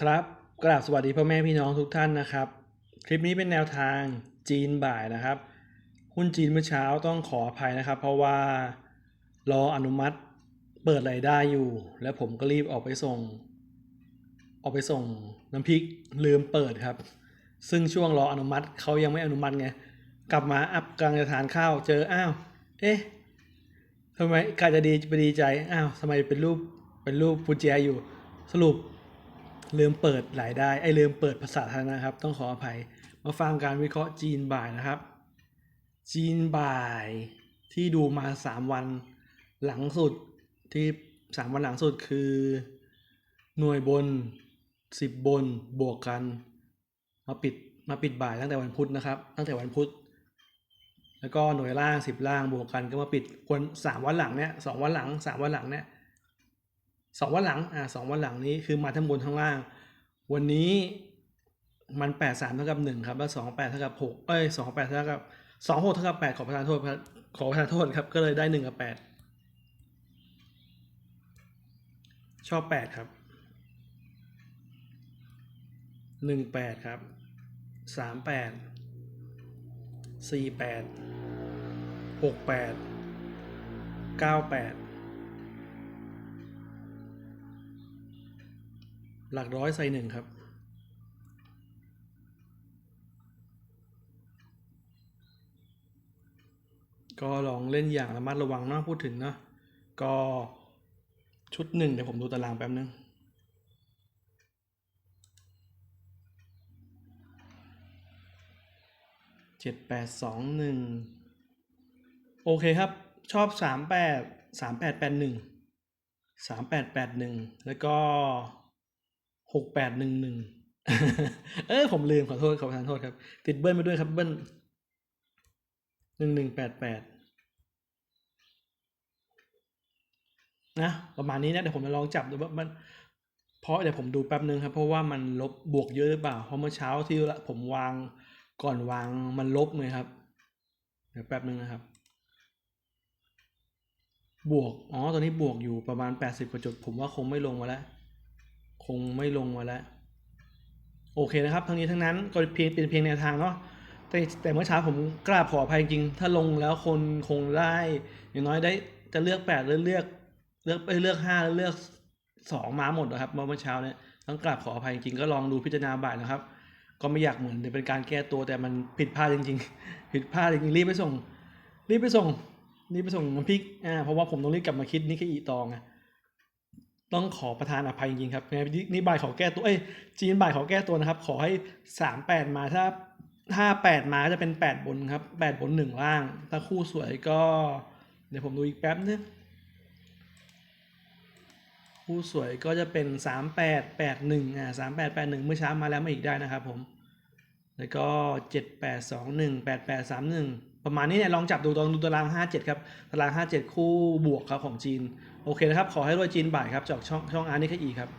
ครับกราบสวัสดีพ่อแม่พี่น้องทุกท่านนะครับ คลิปนี้เป็นแนวทางจีนบ่ายนะครับ หุ้นจีนเมื่อเช้าต้องขออภัยนะครับ เพราะว่ารออนุมัติเปิดรายได้อยู่ แล้วผมก็รีบออกไปส่ง ออกไปส่งน้ำพริกลืมเปิดครับ ซึ่งช่วงรออนุมัติเขายังไม่อนุมัติไงกลับมาอัพกลังจะทานข้าวเจออ้าวเอ๊ะทำไมกาจะดีไปดีใจอ้าวทำไมเป็นรูปเป็นรูปฟูเจียอยู่สรุป ลืมเปิดรายได้ไอ้ลืมเปิดภาษาธารณะครับ ต้องขออภัย มาฟังการวิเคราะห์จีนบ่ายนะครับ จีนบ่ายที่ดูมาสามวันหลังสุดที่สามวันหลังสุดคือ หน่วยบนสิบบนบวกกัน มาปิดมาปิดบ่ายตั้งแต่วันพุธนะครับ ตั้งแต่วันพุธแล้วก็หน่วยล่างสิบล่างบวกกันก็มาปิดคนสามวันหลังเนี้ยสองวันหลังสามวันหลังเนี้ย สองวันหลังอ่าสองวันหลังนี้คือมาทั้งบนทั้งล่าง วันนี้มันแปดสามเท่ากับหนึ่งครับแล้วสองแปดเท่ากับหกเอ้ยสองแปดเท่ากับสองหกเท่ากับแปดขอประทานโทษขอประทานโทษครับก็เลยได้หนึ่งกับแปดชอบแปดครับหนึ่งแปดครับสามแปดสี่แปดหกแปดเก้าแปด หลักร้อยใส่หนึ่งครับ ก็ลองเล่นอย่างระมัดระวังเนาะพูดถึงเนาะก็ชุดหนึ่งเดี๋ยวผมดูตารางแป๊บนึงเจ็ดแปดสองหนึ่งโอเคครับ ชอบสามแปดสามแปดแปดหนึ่งสามแปดแปดหนึ่งแล้วก็ หกแปดหนึ่งหนึ่งเออผมลืมขอโทษขอประทานโทษครับ ติดเบิ้ลไปด้วยครับเบิ้ลหนึ่งหนึ่งแปดแปดนะประมาณนี้นะเดี๋ยวผมจะลองจับดูว่ามัน เพราะเดี๋ยวผมดูแป๊บนึงครับ เพราะว่ามันลบบวกเยอะหรือเปล่าเพราะเมื่อเช้าที่ผมวางก่อนวางมันลบเลยครับ เดี๋ยวแป๊บนึงนะครับ บวกอ๋อตอนนี้บวกอยู่ประมาณแปดสิบกว่าจุด ผมว่าคงไม่ลงมาแล้ว คงไม่ลงมาแล้ว โอเคนะครับ ทั้งนี้ทั้งนั้นก็เพียงเป็นเพียงแนวทางเนาะแต่แต่เมื่อเช้าผมกราบขออภัยจริง ถ้าลงแล้วคนคงได้ อย่างน้อยได้จะเลือกแปดหรือเลือก เลือกไปเลือกห้าหรือเลือกสองมาหมดนะครับเมื่อเช้าเนี่ยต้องกราบขออภัยจริงก็ลองดูพิจารณาบ่ายนะครับ ก็ไม่อยากเหมือนเป็นการแก้ตัวแต่มันผิดพลาดจริง ๆ ผิดพลาดจริงรีบไปส่ง รีบไปส่งรีบไปส่งน้ำพริกอ่าเพราะว่าผมต้องรีบกลับมาคิดนี่คืออีตองไง ต้องขอประทานอภัยจริงๆครับในนี่บ่ายขอแก้ตัว เอ้ยจีนบ่ายขอแก้ตัวนะครับ ขอให้สามแปดมาถ้าถ้าแปดมาจะเป็นแปดบนครับแปดบนหนึ่งล่าง ถ้าคู่สวยก็ เดี๋ยวผมดูอีกแป๊บนึงคู่สวยก็จะเป็นสามแปดแปดหนึ่งอ่าสามแปดแปดหนึ่งเมื่อเช้ามาแล้วมาอีกได้นะครับผม แล้วก็เจ็ดแปดสองหนึ่งแปดแปดสามหนึ่งประมาณนี้เนี่ยลองจับดูตอนดูตารางห้าเจ็ดครับ ตารางห้าเจ็ดคู่บวกครับของจีน โอเคนะครับ ขอให้รวยจีนบ่ายครับจากช่องช่องอาร์นิคอีครับ